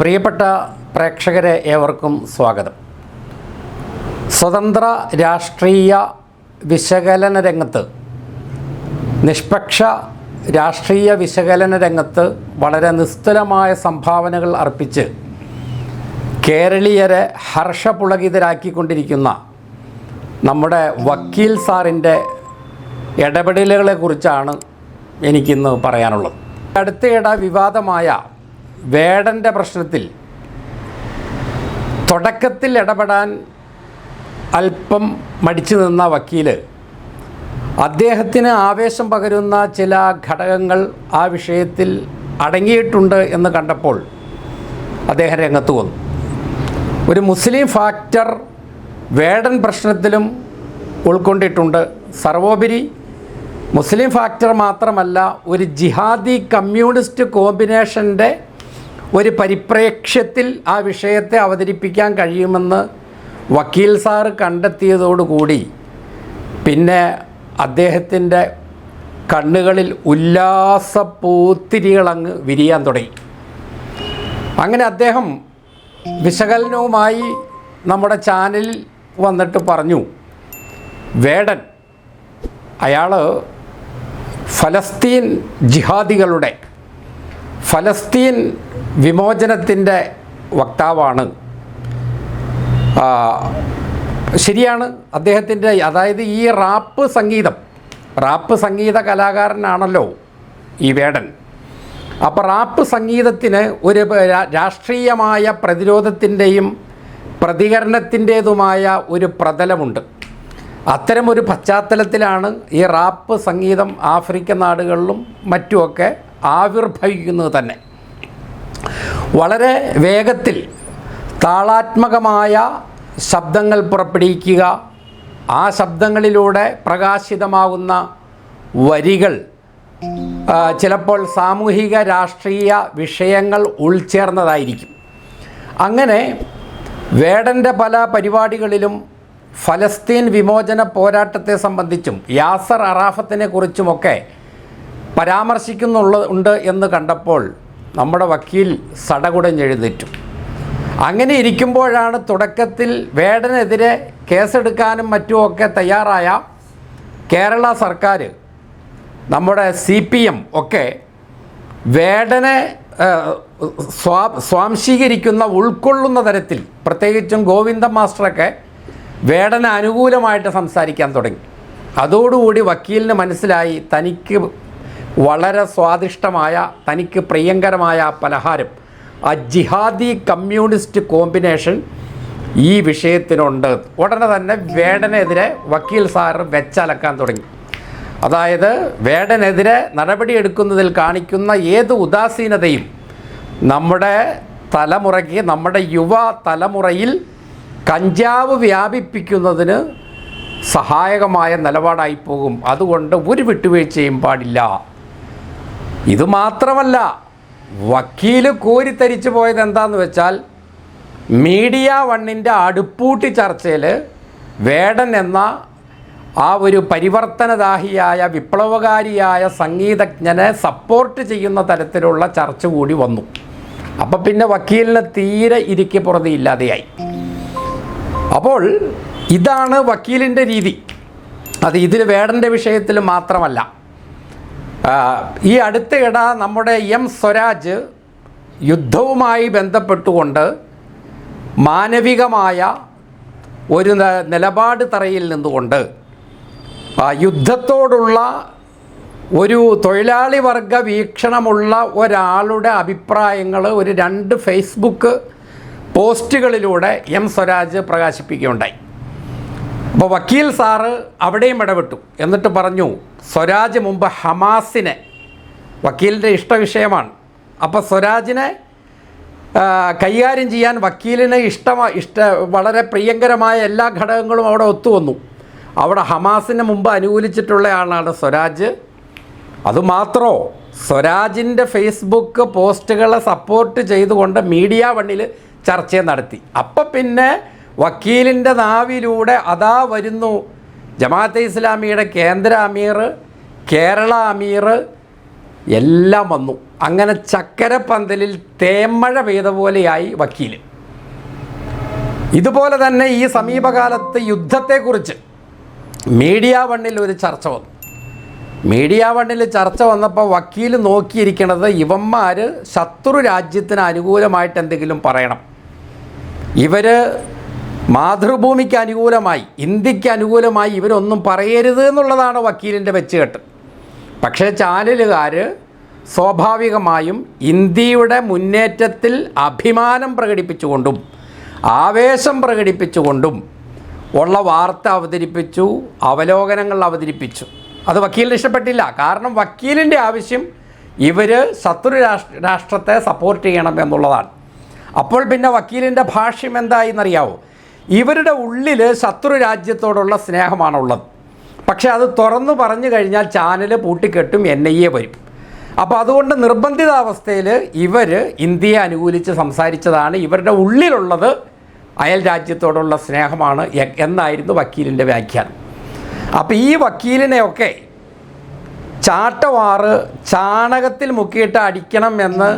പ്രിയപ്പെട്ട പ്രേക്ഷകരെ ഏവർക്കും സ്വാഗതം. സ്വതന്ത്ര രാഷ്ട്രീയ വിശകലന രംഗത്ത് നിഷ്പക്ഷ രാഷ്ട്രീയ വിശകലന രംഗത്ത് വളരെ നിസ്തുലമായ സംഭാവനകൾ അർപ്പിച്ച് കേരളീയരെ ഹർഷപുളകിതരാക്കിക്കൊണ്ടിരിക്കുന്ന നമ്മുടെ വക്കീൽ സാറിന്റെ ഇടപെടലുകളെക്കുറിച്ചാണ് എനിക്കിന്ന് പറയാനുള്ളത്. അടുത്തിടെ വിവാദമായ വേടന്റെ പ്രശ്നത്തിൽ തുടക്കത്തിൽ ഇടപെടാൻ അല്പം മടിച്ചു നിന്ന വക്കീൽ അദ്ദേഹത്തിന് ആവേശം പകരുന്ന ചില ഘടകങ്ങൾ ആ വിഷയത്തിൽ അടങ്ങിയിട്ടുണ്ട് എന്ന് കണ്ടപ്പോൾ അദ്ദേഹം രംഗത്ത് വന്നു. ഒരു മുസ്ലിം ഫാക്ടർ വേടൻ പ്രശ്നത്തിലും ഉൾക്കൊണ്ടിട്ടുണ്ട്. സർവോപരി മുസ്ലിം ഫാക്ടർ മാത്രമല്ല ഒരു ജിഹാദി കമ്മ്യൂണിസ്റ്റ് കോമ്പിനേഷന്റെ ഒരു പരിപ്രേക്ഷ്യത്തിൽ ആ വിഷയത്തെ അവതരിപ്പിക്കാൻ കഴിയുമെന്ന് വക്കീൽ സാറ് കണ്ടെത്തിയതോടുകൂടി പിന്നെ അദ്ദേഹത്തിന്റെ കണ്ണുകളിൽ ഉല്ലാസ പൂത്തിരികളങ്ങ് വിരിയാൻ തുടങ്ങി. അങ്ങനെ അദ്ദേഹം വിശകലനവുമായി നമ്മുടെ ചാനലിൽ വന്നിട്ട് പറഞ്ഞു വേടൻ അയാൾ ഫലസ്തീൻ ജിഹാദികളുടെ ഫലസ്തീൻ വിമോചനത്തിന്റെ വക്താവാണ്. ശരിയാണ് അദ്ദേഹത്തിന്റെ അതായത് ഈ റാപ്പ് സംഗീതം. റാപ്പ് സംഗീത കലാകാരനാണല്ലോ ഈ വേടൻ. അപ്പോൾ റാപ്പ് സംഗീതത്തിന് ഒരു രാഷ്ട്രീയമായ പ്രതിരോധത്തിന്റെയും പ്രതികരണത്തിന്റേതുമായ ഒരു പ്രതലമുണ്ട്. അത്തരമൊരു പശ്ചാത്തലത്തിലാണ് ഈ റാപ്പ് സംഗീതം ആഫ്രിക്കൻ നാടുകളിലും മറ്റുമൊക്കെ ആവിർഭവിക്കുന്നത് തന്നെ. വളരെ വേഗത്തിൽ താളാത്മകമായ ശബ്ദങ്ങൾ പുറപ്പെടുവിക്കുക. ആ ശബ്ദങ്ങളിലൂടെ പ്രകാശിതമാകുന്ന വരികൾ ചിലപ്പോൾ സാമൂഹിക രാഷ്ട്രീയ വിഷയങ്ങൾ ഉൾച്ചേർന്നതായിരിക്കും. അങ്ങനെ വേടന്റെ പല പരിപാടികളിലും ഫലസ്തീൻ വിമോചന പോരാട്ടത്തെ സംബന്ധിച്ചും യാസർ അറാഫത്തിനെ കുറിച്ചുമൊക്കെ പരാമർശിക്കുന്നുള്ള ഉണ്ട് എന്ന് കണ്ടപ്പോൾ നമ്മുടെ വക്കീൽ സടകുടഞ്ഞെഴുന്നേറ്റും അങ്ങനെ ഇരിക്കുമ്പോഴാണ് തുടക്കത്തിൽ വേടനെതിരെ കേസെടുക്കാനും മറ്റുമൊക്കെ തയ്യാറായ കേരള സർക്കാർ നമ്മുടെ സി പി എം ഒക്കെ വേടനെ സ്വാ സ്വാംശീകരിക്കുന്ന ഉൾക്കൊള്ളുന്ന തരത്തിൽ പ്രത്യേകിച്ചും ഗോവിന്ദ മാസ്റ്ററൊക്കെ വേടന അനുകൂലമായിട്ട് സംസാരിക്കാൻ തുടങ്ങി. അതോടുകൂടി വക്കീലിന് മനസ്സിലായി തനിക്ക് വളരെ സ്വാദിഷ്ടമായ തനിക്ക് പ്രിയങ്കരമായ പലഹാരം ആ ജിഹാദി കമ്മ്യൂണിസ്റ്റ് കോമ്പിനേഷൻ ഈ വിഷയത്തിനുണ്ട്. ഉടനെ തന്നെ വേടനെതിരെ വക്കീൽ സാർ വെച്ചലക്കാൻ തുടങ്ങി. അതായത് വേടനെതിരെ നടപടിയെടുക്കുന്നതിൽ കാണിക്കുന്ന ഏത് ഉദാസീനതയും നമ്മുടെ തലമുറയ്ക്ക് നമ്മുടെ യുവ തലമുറയിൽ കഞ്ചാവ് വ്യാപിപ്പിക്കുന്നതിന് സഹായകമായ നിലപാടായി പോകും. അതുകൊണ്ട് ഒരു വിട്ടുവീഴ്ചയും പാടില്ല. ഇത് മാത്രമല്ല വക്കീൽ കോരിത്തരിച്ചു പോയത് എന്താന്ന് വെച്ചാൽ മീഡിയ വണ്ണിന്റെ അടുപ്പൂട്ടി ചർച്ചയിൽ വേടൻ എന്ന ആ ഒരു പരിവർത്തനദാഹിയായ വിപ്ലവകാരിയായ സംഗീതജ്ഞനെ സപ്പോർട്ട് ചെയ്യുന്ന തരത്തിലുള്ള ചർച്ച കൂടി വന്നു. അപ്പം പിന്നെ വക്കീലിന് തീരെ ഇരിക്ക പുറതി ഇല്ലാതെയായി. അപ്പോൾ ഇതാണ് വക്കീലിന്റെ രീതി. അത് ഇതിൽ വേടന്റെ വിഷയത്തിൽ മാത്രമല്ല. ഈ അടുത്തിട നമ്മുടെ എം സ്വരാജ് യുദ്ധവുമായി ബന്ധപ്പെട്ടുകൊണ്ട് മാനവികമായ ഒരു നിലപാട് തറയിൽ നിന്നുകൊണ്ട് യുദ്ധത്തോടുള്ള ഒരു തൊഴിലാളി വർഗ വീക്ഷണമുള്ള ഒരാളുടെ അഭിപ്രായങ്ങൾ ഒരു രണ്ട് ഫേസ്ബുക്ക് പോസ്റ്റുകളിലൂടെ എം സ്വരാജ് പ്രകാശിപ്പിക്കുകയുണ്ടായി. അപ്പോൾ വക്കീൽ സാറ് അവിടെയും ഇടപെട്ടു. എന്നിട്ട് പറഞ്ഞു സ്വരാജ് മുമ്പ് ഹമാസിനെ വക്കീലിന്റെ ഇഷ്ടവിഷയമാണ്. അപ്പോൾ സ്വരാജിനെ കൈകാര്യം ചെയ്യാൻ വക്കീലിന് ഇഷ്ടമാ ഇഷ്ട വളരെ പ്രിയങ്കരമായ എല്ലാ ഘടകങ്ങളും അവിടെ ഒത്തുവന്നു. അവിടെ ഹമാസിന് മുമ്പ് അനുകൂലിച്ചിട്ടുള്ള ആളാണ് സ്വരാജ്. അതുമാത്രമോ സ്വരാജിന്റെ ഫേസ്ബുക്ക് പോസ്റ്റുകളെ സപ്പോർട്ട് ചെയ്തുകൊണ്ട് മീഡിയ വണ്ണിൽ ചർച്ച നടത്തി. അപ്പം പിന്നെ വക്കീലിന്റെ നാവിലൂടെ അതാ വരുന്നു. ജമാഅത്തെ ഇസ്ലാമിയുടെ കേന്ദ്ര അമീർ കേരള അമീർ എല്ലാം വന്നു. അങ്ങനെ ചക്കരപ്പന്തലിൽ തേമ്മഴ പെയ്ത പോലെയായി വക്കീൽ ഇതുപോലെ തന്നെ ഈ സമീപകാലത്ത് യുദ്ധത്തെക്കുറിച്ച് മീഡിയ വണ്ണിൽ ഒരു ചർച്ച വന്നു. മീഡിയ വണ്ണിൽ ചർച്ച വന്നപ്പോൾ വക്കീൽ നോക്കിയിരിക്കുന്നത് ഇവന്മാർ ശത്രു രാജ്യത്തിന് അനുകൂലമായിട്ട് എന്തെങ്കിലും പറയണം. ഇവർ മാതൃഭൂമിക്ക് അനുകൂലമായി ഇന്ത്യയ്ക്ക് അനുകൂലമായി ഇവരൊന്നും പറയരുത് എന്നുള്ളതാണ് വക്കീലിന്റെ വെച്ചുകെട്ട്. പക്ഷേ ചാനലുകാർ സ്വാഭാവികമായും ഇന്ത്യയുടെ മുന്നേറ്റത്തിൽ അഭിമാനം പ്രകടിപ്പിച്ചുകൊണ്ടും ആവേശം പ്രകടിപ്പിച്ചുകൊണ്ടും ഉള്ള വാർത്ത അവതരിപ്പിച്ചു അവലോകനങ്ങൾ അവതരിപ്പിച്ചു. അത് വക്കീലിന് ഇഷ്ടപ്പെട്ടില്ല. കാരണം വക്കീലിന്റെ ആവശ്യം ഇവർ ശത്രു രാഷ്ട്ര രാഷ്ട്രത്തെ സപ്പോർട്ട് ചെയ്യണം എന്നുള്ളതാണ്. അപ്പോൾ പിന്നെ വക്കീലിന്റെ ഭാഷ്യം എന്തായി എന്നറിയാവോ? ഇവരുടെ ഉള്ളിൽ ശത്രു രാജ്യത്തോടുള്ള സ്നേഹമാണുള്ളത്. പക്ഷേ അത് തുറന്നു പറഞ്ഞു കഴിഞ്ഞാൽ ചാനൽ പൂട്ടിക്കെട്ടും എൻ ഐ എ വരും. അപ്പോൾ അതുകൊണ്ട് നിർബന്ധിതാവസ്ഥയിൽ ഇവർ ഇന്ത്യയെ അനുകൂലിച്ച് സംസാരിച്ചതാണ്. ഇവരുടെ ഉള്ളിലുള്ളത് അയൽ രാജ്യത്തോടുള്ള സ്നേഹമാണ് എന്നായിരുന്നു വക്കീലിന്റെ വ്യാഖ്യാനം. അപ്പോൾ ഈ വക്കീലിനെയൊക്കെ ചാട്ടവാറ് ചാണകത്തിൽ മുക്കിയിട്ട് അടിക്കണം എന്ന്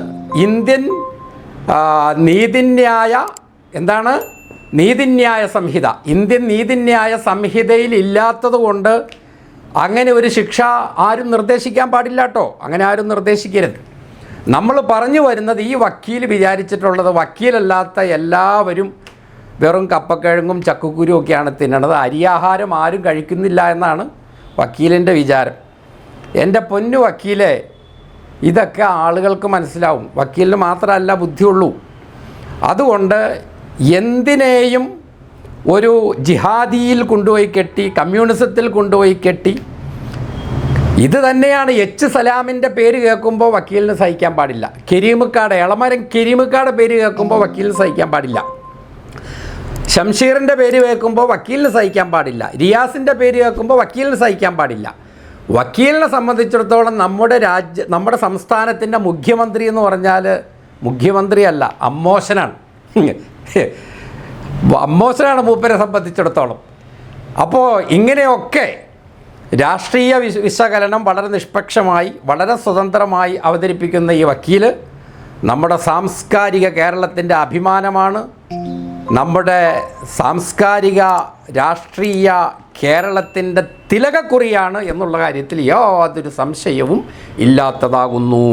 ഇന്ത്യൻ നീതിന്യായ എന്താണ്? നീതിന്യായ സംഹിത. ഇന്ത്യൻ നീതിന്യായ സംഹിതയിൽ ഇല്ലാത്തതുകൊണ്ട് അങ്ങനെ ഒരു ശിക്ഷ ആരും നിർദ്ദേശിക്കാൻ പാടില്ല കേട്ടോ അങ്ങനെ ആരും നിർദ്ദേശിക്കരുത്. നമ്മൾ പറഞ്ഞു വരുന്നത് ഈ വക്കീൽ വിചാരിച്ചിട്ടുള്ളത് വക്കീലല്ലാത്ത എല്ലാവരും വെറും കപ്പക്കിഴങ്ങും ചക്കക്കുരും ഒക്കെയാണ് തിന്നണത്. അരിയാഹാരം ആരും കഴിക്കുന്നില്ല എന്നാണ് വക്കീലിന്റെ വിചാരം. എന്റെ പൊന്നു വക്കീലെ ഇതൊക്കെ ആളുകൾക്ക് മനസ്സിലാവും. വക്കീലിന് മാത്രമല്ല ബുദ്ധിയുള്ളൂ. അതുകൊണ്ട് എന്തിനേയും ഒരു ജിഹാദിയിൽ കൊണ്ടുപോയി കെട്ടി കമ്മ്യൂണിസത്തിൽ കൊണ്ടുപോയി കെട്ടി. ഇത് തന്നെയാണ് എച്ച് സലാമിന്റെ പേര് കേൾക്കുമ്പോൾ വക്കീലിന് സഹിക്കാൻ പാടില്ല. കരീമുക്കാട് എളമരം കരീമുക്കാട് പേര് കേൾക്കുമ്പോൾ വക്കീലിന് സഹിക്കാൻ പാടില്ല. ഷംഷീറിന്റെ പേര് കേൾക്കുമ്പോൾ വക്കീലിന് സഹിക്കാൻ പാടില്ല. റിയാസിന്റെ പേര് കേൾക്കുമ്പോൾ വക്കീലിന് സഹിക്കാൻ പാടില്ല. വക്കീലിനെ സംബന്ധിച്ചിടത്തോളം നമ്മുടെ രാജ്യ നമ്മുടെ സംസ്ഥാനത്തിന്റെ മുഖ്യമന്ത്രി എന്ന് പറഞ്ഞാൽ മുഖ്യമന്ത്രിയല്ല അമ്മോശനാണ്. അമ്മോശനാണ് മൂപ്പരെ സംബന്ധിച്ചിടത്തോളം. അപ്പോൾ ഇങ്ങനെയൊക്കെ രാഷ്ട്രീയ വിശ വിശകലനം വളരെ നിഷ്പക്ഷമായി വളരെ സ്വതന്ത്രമായി അവതരിപ്പിക്കുന്ന ഈ വക്കീൽ നമ്മുടെ സാംസ്കാരിക കേരളത്തിന്റെ അഭിമാനമാണ്. നമ്മുടെ സാംസ്കാരിക രാഷ്ട്രീയ കേരളത്തിന്റെ തിലകക്കുറിയാണ് എന്നുള്ള കാര്യത്തിൽ യാതൊരു സംശയവും ഇല്ലാത്തതാകുന്നു.